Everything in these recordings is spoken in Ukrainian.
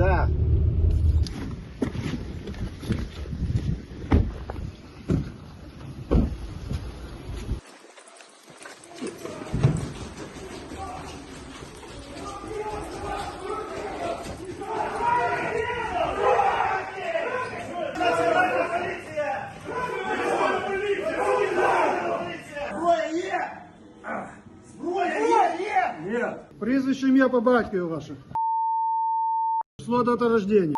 Да. Прізвище ім'я по батькові ваше. Число дата рождения.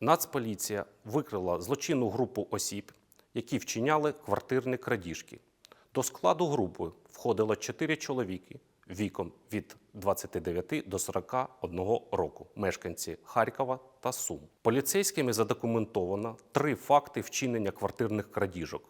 Нацполіція викрила злочинну групу осіб, які вчиняли квартирні крадіжки. До складу групи входило 4 чоловіки віком від 29 до 41 року, мешканці Харкова та Сум. Поліцейськими задокументовано три факти вчинення квартирних крадіжок.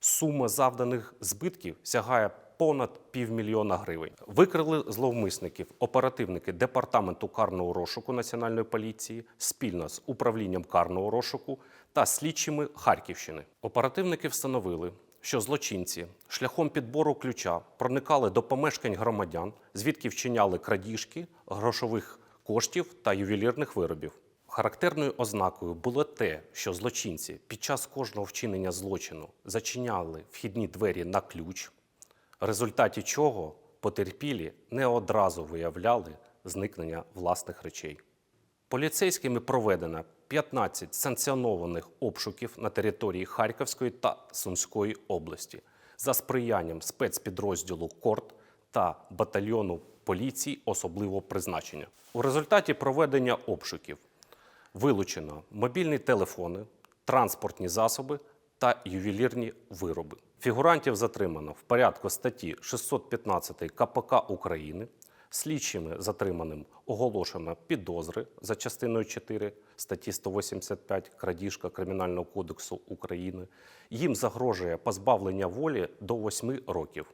Сума завданих збитків сягає понад півмільйона гривень. Викрили зловмисників оперативники департаменту карного розшуку Національної поліції спільно з управлінням карного розшуку та слідчими Харківщини. Оперативники встановили, що злочинці шляхом підбору ключа проникали до помешкань громадян, звідки вчиняли крадіжки грошових коштів та ювелірних виробів. Характерною ознакою було те, що злочинці під час кожного вчинення злочину зачиняли вхідні двері на ключ, в результаті чого потерпілі не одразу виявляли зникнення власних речей. Поліцейськими проведено 15 санкціонованих обшуків на території Харківської та Сумської області за сприянням спецпідрозділу КОРТ та батальйону поліції особливого призначення. У результаті проведення обшуків вилучено мобільні телефони, транспортні засоби та ювелірні вироби. Фігурантів затримано в порядку статті 615 КПК України. Слідчими затриманим оголошено підозри за частиною 4 статті 185 крадіжка Кримінального кодексу України. Їм загрожує позбавлення волі до 8 років.